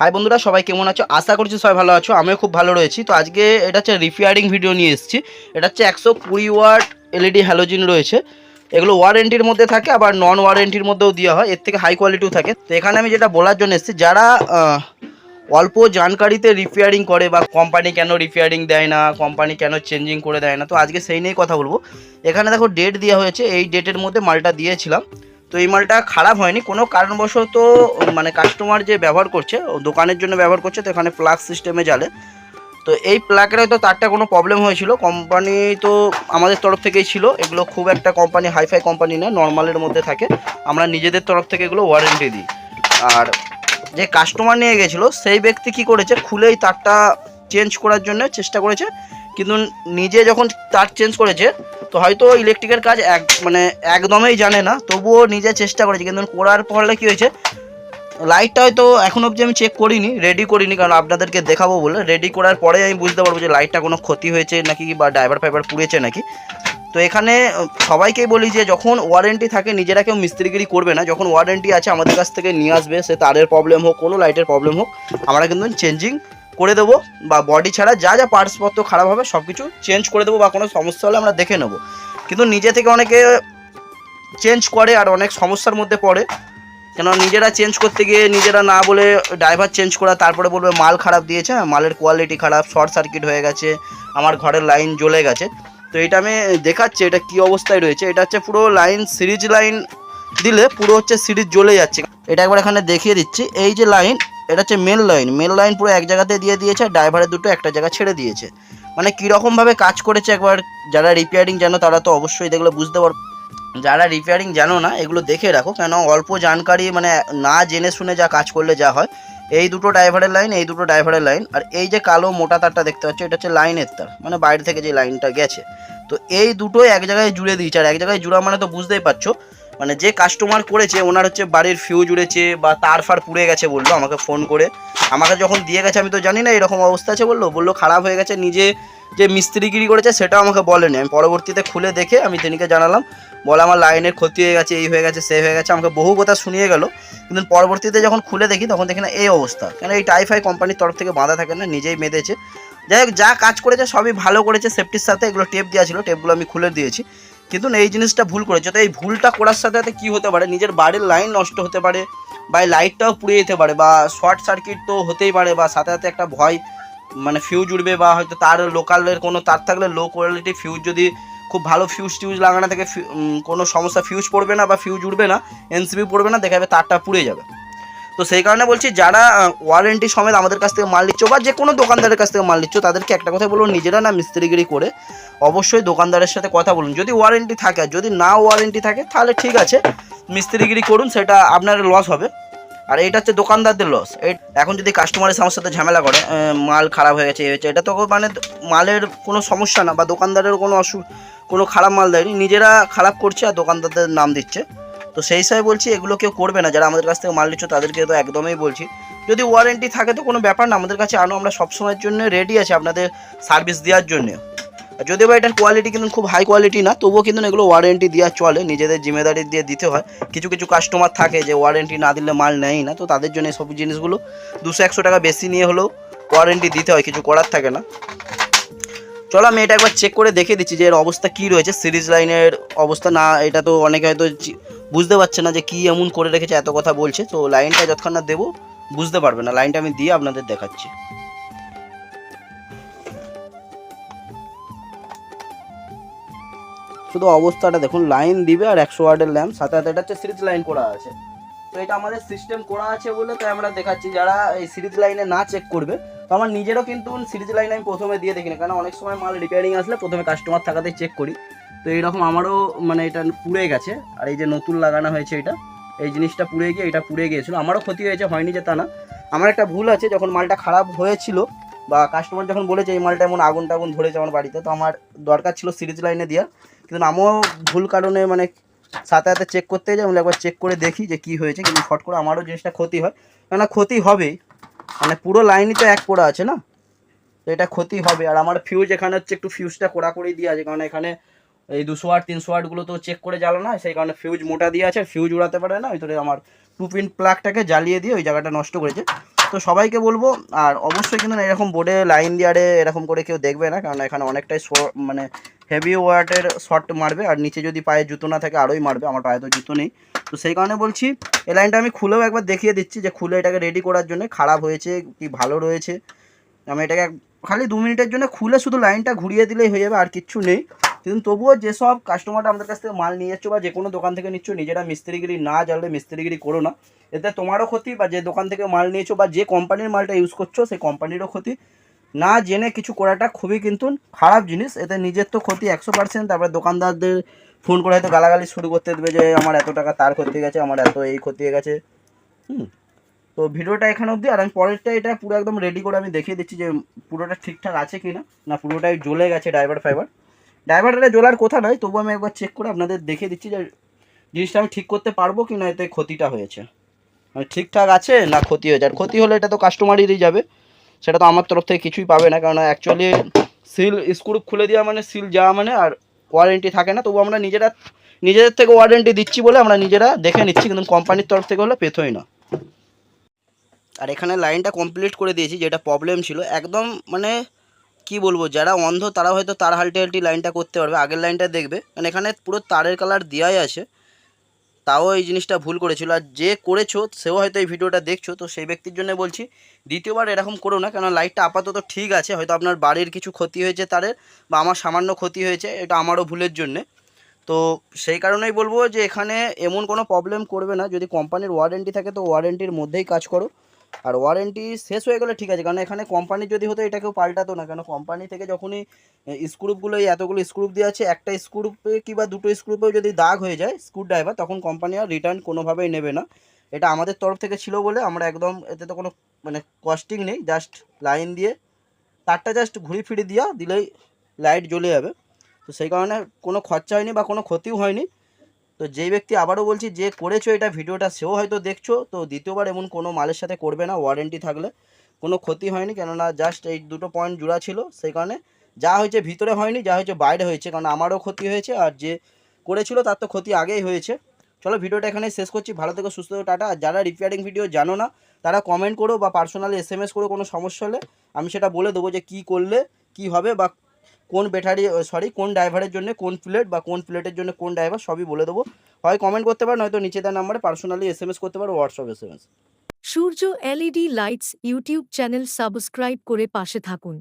High বন্ধুরা, সবাই কেমন আছো? আশা করছি সবাই ভালো আছো, আমিও খুব ভালো রয়েছি। তো আজকে এটা হচ্ছে রিপেয়ারিং ভিডিও নিয়ে এসেছি। এটা হচ্ছে একশো কুড়ি ওয়াট এলইডি হ্যালোজিন রয়েছে। এগুলো ওয়ারেন্টির মধ্যে থাকে, আবার নন ওয়ারেন্টির মধ্যেও দেওয়া হয়। এর থেকে হাই কোয়ালিটিও থাকে। তো এখানে আমি যেটা বলার জন্য এসেছি, যারা অল্প জানকারিতে রিপেয়ারিং করে বা কোম্পানি কেন রিপেয়ারিং দেয় না কোম্পানি কেন চেঞ্জিং করে দেয় না, তো আজকে সেই নিয়েই কথা বলব। এখানে দেখো ডেট দেওয়া হয়েছে। এই ডেটের মধ্যে মালটা দিয়েছিলাম। তো এই মালটা খারাপ হয়নি, কোনো কারণবশত মানে কাস্টমার যে ব্যবহার করছে দোকানের জন্য ব্যবহার করছে, তো এখানে প্লাগ সিস্টেমে জ্বালে। তো এই প্লাগের হয়তো তারটা কোনো প্রবলেম হয়েছিল কোম্পানি তো আমাদের তরফ থেকেই ছিল, এগুলো খুব একটা কোম্পানি হাইফাই কোম্পানি না নর্মালের মধ্যে থাকে, আমরা নিজেদের তরফ থেকে এগুলো ওয়ারেন্টি দিই। আর যে কাস্টমার নিয়ে গেছিল, সেই ব্যক্তি কি করেছে, খুলেই তারটা চেঞ্জ করার জন্য চেষ্টা করেছে কিন্তু নিজে যখন তার চেঞ্জ করেছে, তো হয়তো ইলেকট্রিকের কাজ এক মানে একদমই জানে না, তবুও নিজে চেষ্টা করেছে। কিন্তু করার ফলে কী হয়েছে লাইটটা হয়তো এখন অবধি আমি চেক করিনি রেডি করিনি, কারণ আপনাদেরকে দেখাবো বলে। রেডি করার পরে আমি বুঝতে পারব যে লাইটটা কোনো ক্ষতি হয়েছে নাকি বা ড্রাইভার ফাইবার পুড়েছে নাকি। তো এখানে সবাইকেই বলি যে যখন ওয়ারেন্টি থাকে, নিজেরা কেউ মিস্ত্রিগিরি করবে না। যখন ওয়ারেন্টি আছে, আমাদের কাছ থেকে নিয়ে আসবে, সে তারের প্রবলেম হোক, কোনো লাইটের প্রবলেম হোক, আমরা কিন্তু চেঞ্জিং করে দেবো বা বডি ছাড়া যা যা পার্টসপত্র খারাপ হবে সব কিছু চেঞ্জ করে দেবো বা কোনো সমস্যা হলে আমরা দেখে নেব। কিন্তু নিজে থেকে অনেকে চেঞ্জ করে আর অনেক সমস্যার মধ্যে পড়ে। কেন নিজেরা চেঞ্জ করতে গিয়ে নিজেরা না বলে ড্রাইভার চেঞ্জ করা তারপরে বলবে মাল খারাপ দিয়েছে হ্যাঁ, মালের কোয়ালিটি খারাপ শর্ট সার্কিট হয়ে গেছে আমার ঘরের লাইন জ্বলে গেছে। তো এটা আমি দেখাচ্ছি এটা কি অবস্থায় রয়েছে। এটা হচ্ছে পুরো লাইন সিরিজ লাইন দিলে পুরো হচ্ছে সিরিজ জ্বলে যাচ্ছে। এটা একবার এখানে দেখিয়ে দিচ্ছি। এই যে লাইন এটা হচ্ছে মেন লাইন মেন লাইন পুরো এক জায়গাতে দিয়ে দিয়েছে ড্রাইভারের দুটো একটা জায়গা ছেড়ে দিয়েছে। মানে কীরকমভাবে কাজ করেছে একবার যারা রিপেয়ারিং জানো তারা তো অবশ্যই দেখলে বুঝতে পারবে যারা রিপেয়ারিং জানো না, এগুলো দেখে রাখো। কেন অল্প জানকারি মানে না জেনে শুনে যা কাজ করলে যা হয়, এই দুটো ড্রাইভারের লাইন এই দুটো ড্রাইভারের লাইন আর এই যে কালো মোটা তারটা দেখতে পাচ্ছ, এটা হচ্ছে লাইনের তার মানে বাইরে থেকে যে লাইনটা গেছে। তো এই দুটোই এক জায়গায় জুড়ে দিয়েছে, আর এক জায়গায় জুড়া মানে তো বুঝতেই পারছ। মানে যে কাস্টমার করেছে, ওনার হচ্ছে বাড়ির ফিউজ উড়েছে বা তার ফার পুড়ে গেছে বলল আমাকে ফোন করে। আমাকে যখন দিয়ে গেছে, আমি তো জানি না, এরকম অবস্থা আছে বলল। বলল, খারাপ হয়ে গেছে, নিজে যে মিস্ত্রিগিরি করেছে, সেটাও আমাকে বলেনি। আমি পরবর্তীতে খুলে দেখে আমি তিনিকে জানালাম, বলে আমার লাইনের ক্ষতি হয়ে গেছে, এই হয়ে গেছে সে হয়ে গেছে। আমাকে বহু কথা শুনিয়ে গেল। কিন্তু পরবর্তীতে যখন খুলে দেখি, তখন দেখি না, এই অবস্থা। কেন এই টাইফাই কোম্পানির তরফ থেকে বাঁধা থাকে না, নিজেই বেঁধেছে যাই হোক, যা কাজ করেছে, সবই ভালো করেছে। সেফটির সাথে এগুলো টেপ দেওয়া ছিল টেপগুলো আমি খুলে দিয়েছি। কিন্তু এই জিনিসটা ভুল করেছে তো এই ভুলটা করার সাথে সাথে কী হতে পারে? নিজের বাড়ির লাইন নষ্ট হতে পারে, বা এই লাইটটাও পুড়ে যেতে পারে, বা শর্ট সার্কিট তো হতেই পারে, বা সাথে সাথে একটা ভয় মানে ফিউজ উঠবে বা হয়তো তার লোকালের কোনো, তার থাকলে লো কোয়ালিটি ফিউজ যদি খুব ভালো ফিউজ টিউজ লাগানো থেকে কোনো সমস্যা ফিউজ পড়বে না, বা ফিউজ উঠবে না এনসিবি পড়বে না দেখা যাবে তারটা পুড়ে যাবে। তো সেই কারণে বলছি, যারা ওয়ারেন্টি সমেত আমাদের কাছ থেকে মাল নিচ্ছ বা যে কোনো দোকানদারের কাছ থেকে মাল নিচ্ছ, তাদেরকে একটা কথা বলুন নিজেরা না মিস্ত্রিগিরি করে অবশ্যই দোকানদারের সাথে কথা বলুন। যদি ওয়ারেন্টি থাকে, আর যদি না ওয়ারেন্টি থাকে, তাহলে ঠিক আছে, মিস্ত্রিগিরি করুন, সেটা আপনার লস হবে। আর এটা হচ্ছে দোকানদারদের লস এখন যদি কাস্টমারের আমার সাথে ঝামেলা করে মাল খারাপ হয়ে গেছে হয়েছে, এটা তো মানে মালের কোনো সমস্যা না, বা দোকানদারের কোনো অসু কোনো খারাপ মাল দেয়নি, নিজেরা খারাপ করছে, আর দোকানদারদের নাম দিচ্ছে। তো সেই হিসাবে বলছি, এগুলো কেউ করবে না। যারা আমাদের কাছ থেকে মাল নিচ্ছ, তাদেরকে তো একদমই বলছি। যদি ওয়ারেন্টি থাকে তো কোনো ব্যাপার না, আমাদের কাছে আনো আমরা সবসময়ের জন্য রেডি আছি আপনাদের সার্ভিস দেওয়ার জন্য। যদিও বা এটার কোয়ালিটি কিন্তু খুব হাই কোয়ালিটি না, তবুও কিন্তু এগুলো ওয়ারেন্টি দেওয়া চলে, নিজেদের জিম্মেদারি দিয়ে দিতে হয়। কিছু কিছু কাস্টমার থাকে যে ওয়ারেন্টি না দিলে মাল নেয় না, তো তাদের জন্য সব জিনিসগুলো দুশো, একশো টাকা বেশি নিয়ে হলেও ওয়ারেন্টি দিতে হয়, কিছু করার থাকে না। চলো আমি এটা একবার চেক করে দেখে দিচ্ছি যে এর অবস্থা কী রয়েছে। সিরিজ লাইনের অবস্থা না, এটা তো অনেকে হয়তো বুঝতে পারছে না যে কী এমন করে রেখেছে, এত কথা বলছে। তো লাইনটা যতক্ষণ না দেবো, বুঝতে পারবে না। লাইনটা আমি দিয়ে আপনাদের দেখাচ্ছি। শুধু অবস্থাটা দেখুন, লাইন দিবে আর একশো ওয়ার্ডের ল্যাম্প। সাথে সাথে এটা হচ্ছে সিরিজ লাইন করা আছে। তো এটা আমাদের সিস্টেম করা আছে বলে তাই আমরা দেখাচ্ছি। যারা এই সিরিজ লাইনে না চেক করবে, তো আমার নিজেরও কিন্তু সিরিজ লাইন আমি প্রথমে দিয়ে দেখি না কারণ অনেক সময় মাল রিপেয়ারিং আসলে প্রথমে কাস্টমার থাকাতেই চেক করি। তো এইরকম আমারও মানে এটা পুড়ে গেছে। আর এই যে নতুন লাগানো হয়েছে এটা, এই জিনিসটা পুড়ে গিয়ে, এটা পুড়ে গিয়েছিল। আমারও ক্ষতি হয়েছে, হয়নি যে তা না। আমার একটা ভুল আছে, যখন মালটা খারাপ হয়েছিল বা কাস্টমার যখন বলেছে, এই মালটা এমন আগুন টাগুন ধরেছে আমার বাড়িতে, তো আমার দরকার ছিল সিরিজ লাইনে দেওয়ার। কিন্তু আমিও ভুল কারণে মানে সাথে সাথে চেক করতে যাই, আমি একবার চেক করে দেখি যে কি হয়েছে, কিন্তু ফট করে আমারও জিনিসটা ক্ষতি হয়। কেননা ক্ষতি হবেই মানে পুরো লাইনই তো এক করা আছে না? তো এটা ক্ষতি হবে। আর আমার ফিউজ এখানে হচ্ছে একটু ফিউজটা কড়া করেই দিয়ে আছে, কারণ এখানে এই দুশো ওয়াট তিনশো ওয়াটগুলো তো চেক করে জ্বালানো হয়, সেই কারণে ফিউজ মোটা দিয়ে আছে ফিউজ উড়াতে পারে না, ভিতরে আমার টু পিন প্লাগটাকে জ্বালিয়ে দিয়ে ওই জায়গাটা নষ্ট করেছে। তো সবাইকে বলব, আর অবশ্যই কিন্তু না, এরকম বোর্ডে লাইন দিয়ারে এরকম করে কেউ দেখবে না, কারণ এখানে অনেকটাই মানে হেভি ওয়াটের শর্ট মারবে, আর নিচে যদি পায়ে জুতো না থাকে আরোই মারবে, আমার পায়ে তো জুতো নেই। তো সেই কারণে বলছি, এই লাইনটা আমি খুলেও একবার দেখিয়ে দিচ্ছি, যে খুলে এটাকে রেডি করার জন্য খারাপ হয়েছে, কি ভালো রয়েছে। আমি এটাকে খালি দু মিনিটের জন্য খুলে শুধু লাইনটা ঘুরিয়ে দিলেই হয়ে যাবে, আর কিচ্ছু নেই। কিন্তু তবুও যেসব কাস্টমাররা আমাদের কাছ থেকে মাল নিয়ে যাচ্ছ বা যে কোনো দোকান থেকে নিচ্ছ, নিজেরা মিস্ত্রিগিরি না জানলে মিস্ত্রিগিরি করো না। এতে তোমারও ক্ষতি বা যে দোকান থেকে মাল নিয়েছো বা যে কোম্পানির মালটা ইউজ করছ, সেই কোম্পানিরও ক্ষতি। না জেনে কিছু করাটা খুবই কিন্তু খারাপ জিনিস। এতে নিজের তো ক্ষতি একশো পার্সেন্ট তারপরে দোকানদারদের ফোন করে হয়তো গালাগালি শুরু করতে দেবে যে, আমার এত টাকা তার ক্ষতি গেছে, আমার এত এই ক্ষতি গেছে। হুম। তো ভিডিওটা এখানে অবধি। আর আমি পরেরটা এটা পুরো একদম রেডি করে আমি দেখিয়ে দিচ্ছি যে পুরোটা ঠিকঠাক আছে কি না না পুরোটাই জ্বলে গেছে ড্রাইভার ফাইবার ড্রাইভারটা জ্বলার কথা নয়, তবু আমি একবার চেক করে আপনাদের দেখে দিচ্ছি যে জিনিসটা আমি ঠিক করতে পারব কি না, এতে ক্ষতিটা হয়েছে। মানে ঠিকঠাক আছে না ক্ষতি হয়েছে? আর ক্ষতি হলে এটা তো কাস্টমারেরই যাবে। সেটা তো আমার তরফ থেকে কিছুই পাবে না কারণ অ্যাকচুয়ালি সিল স্ক্রু খুলে দেওয়া মানে সিল যাওয়া মানে আর ওয়ারেন্টি থাকে না, তবু আমরা নিজেরা, নিজেদের থেকে ওয়ারেন্টি দিচ্ছি বলে আমরা নিজেরা দেখে নিচ্ছি, কিন্তু কোম্পানির তরফ থেকে হলে পেতোই না। আর এখানে লাইনটা কমপ্লিট করে দিয়েছি, যেটা প্রবলেম ছিল। একদম মানে কি বলব, যারা অন্ধ তারা হয়তো তার হাল্টি হাল্টি লাইনটা করতে পারবে, আগের লাইনটা দেখবে। কারণ এখানে পুরো তারের কালার দেওয়াই আছে। তাও এই জিনিসটা ভুল করেছিল। আর যে করেছ, সেও হয়তো এই ভিডিওটা দেখছ। তো সেই ব্যক্তির জন্য বলছি, দ্বিতীয়বার এরকম করো না। কেন লাইটটা আপাতত ঠিক আছে। হয়তো আপনার বাড়ির কিছু ক্ষতি হয়েছে তারের, বা আমার সামান্য ক্ষতি হয়েছে, এটা আমারও ভুলের জন্যে। তো সেই কারণেই বলব যে, এখানে এমন কোনো প্রবলেম করবে না। যদি কোম্পানির ওয়ারেন্টি থাকে, তো ওয়ারেন্টির মধ্যেই কাজ করো। আর ওয়ারেন্টি শেষ হয়ে গেলে ঠিক আছে, কারণ এখানে কোম্পানির যদি হতো এটা কেউ পাল্টাতো না, কেন কোম্পানি থেকে যখনই স্ক্রুপগুলো এই এতগুলো স্ক্রুপ দেওয়া আছে, একটা স্ক্রুপে কিংবা দুটো স্ক্রুপেও যদি দাগ হয়ে যায় স্ক্রু ড্রাইভার তখন কোম্পানি আর রিটার্ন কোনোভাবেই নেবে না। এটা আমাদের তরফ থেকে ছিল বলে আমরা একদম এতে তো কোনো মানে কস্টিং নেই জাস্ট লাইন দিয়ে, তারটা জাস্ট ঘুরি ফিরে দিয়া দিলেই লাইট জ্বলে যাবে। তো সেই কারণে কোনো খরচা হয়নি বা কোনো ক্ষতিও হয়নি। তো যেই ব্যক্তি আবারও বলছি, যে করেছ এটা ভিডিওটা, সেও হয়তো দেখছ। তো দ্বিতীয়বার এমন কোনো মালের সাথে করবে না ওয়ারেন্টি থাকলে। কোনো ক্ষতি হয়নি, কেননা জাস্ট এই দুটো পয়েন্ট জোড়া ছিল, সেই কারণে যা হয়েছে ভিতরে হয়নি, যা হয়েছে বাইরে হয়েছে, কারণ আমারও ক্ষতি হয়েছে, আর যে করেছিল তার তো ক্ষতি আগেই হয়েছে। চলো ভিডিওটা এখানে শেষ করছি, ভালো থেকে, সুস্থ টাটা। আর যারা রিপেয়ারিং ভিডিও জানো না, তারা কমেন্ট করো বা পার্সোনালি এস এম এস করো, কোনো সমস্যা হলে, আমি সেটা বলে দেবো যে কী করলে, কি হবে বা কোন ব্যাটারি সরি কোন ড্রাইভারের জন্য কোন ফ্লেট বা কোন ফ্লেটের জন্য কোন ড্রাইভার সবই বলে দেবো। হয় কমেন্ট করতে পারো, নয়তো নিচে দেওয়া নাম্বারে পার্সোনালি এস এম এস করতে পারো WhatsApp S M S Surya LED lights YouTube channel subscribe করে পাশে থাকুন।